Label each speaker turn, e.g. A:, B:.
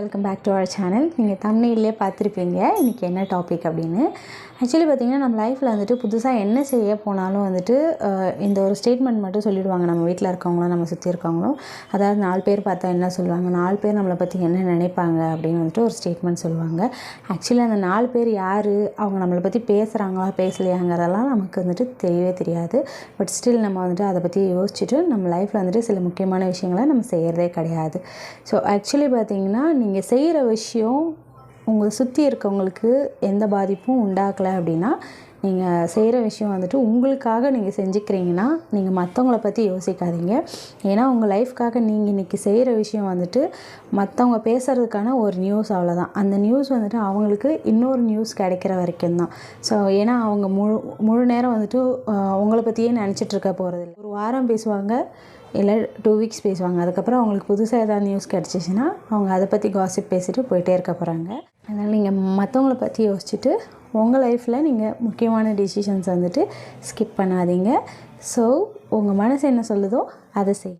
A: Welcome back to our channel நீங்கள் தமிழ்லேயே பார்த்துருப்பீங்க. இன்றைக்கி என்ன டாபிக் அப்படின்னு? ஆக்சுவலி பார்த்திங்கன்னா நம்ம லைஃப்பில் வந்துட்டு புதுசாக என்ன செய்ய போனாலும் வந்துட்டு இந்த ஒரு ஸ்டேட்மெண்ட் மட்டும் சொல்லிவிடுவாங்க நம்ம வீட்டில் இருக்கவங்களும் நம்ம சுற்றி இருக்கவங்களும் அதாவது நாலு பேர் பார்த்தா என்ன சொல்லுவாங்க? நாலு பேர் நம்மளை பற்றி என்ன நினைப்பாங்க? அப்படின்னு வந்துட்டு ஒரு ஸ்டேட்மெண்ட் சொல்லுவாங்க. ஆக்சுவலி அந்த நாலு பேர் யார்? அவங்க நம்மளை பற்றி பேசுகிறாங்களா பேசலையாங்கிறதெல்லாம் நமக்கு வந்துட்டு தெரியவே தெரியாது. பட் ஸ்டில் நம்ம வந்துட்டு அதை பற்றி யோசிச்சுட்டு நம்ம லைஃப்பில் வந்துட்டு சில முக்கியமான விஷயங்களை நம்ம செய்கிறதே கிடையாது. ஸோ ஆக்சுவலி பார்த்தீங்கன்னா நீங்கள் நீங்கள் செய்கிற விஷயம் உங்களை சுற்றி இருக்கவங்களுக்கு எந்த பாதிப்பும் உண்டாக்கலை அப்படின்னா நீங்கள் செய்கிற விஷயம் வந்துட்டு உங்களுக்காக நீங்கள் செஞ்சுக்கிறீங்கன்னா நீங்கள் மற்றவங்கள பற்றி யோசிக்காதீங்க. ஏன்னா உங்கள் லைஃப்க்காக நீங்கள் இன்றைக்கி செய்கிற விஷயம் வந்துட்டு மற்றவங்க பேசுகிறதுக்கான ஒரு நியூஸ் அவ்வளோதான் அந்த நியூஸ் வந்துட்டு அவங்களுக்கு இன்னொரு நியூஸ் கிடைக்கிற வரைக்கும் தான். ஸோ ஏன்னா அவங்க முழு முழு நேரம் வந்துட்டு அவங்கள உங்களை பற்றியே நினச்சிட்ருக்க போகிறதில்ல ஒரு வாரம் பேசுவாங்க இல்லை டூ வீக்ஸ் பேசுவாங்க. அதுக்கப்புறம் அவங்களுக்கு புதுசாக ஏதாவது நியூஸ் கிடச்சிச்சின்னா அவங்க அதை பற்றி காசிப் பேசிட்டு போயிட்டே இருக்க போகிறாங்க அதனால் நீங்கள் மற்றவங்கள பற்றி யோசிச்சுட்டு உங்கள் லைஃப்பில் நீங்கள் முக்கியமான டிசிஷன்ஸ் வந்துட்டு ஸ்கிப் பண்ணாதீங்க. ஸோ உங்கள் மனசு என்ன சொல்லுதோ அதை செய்.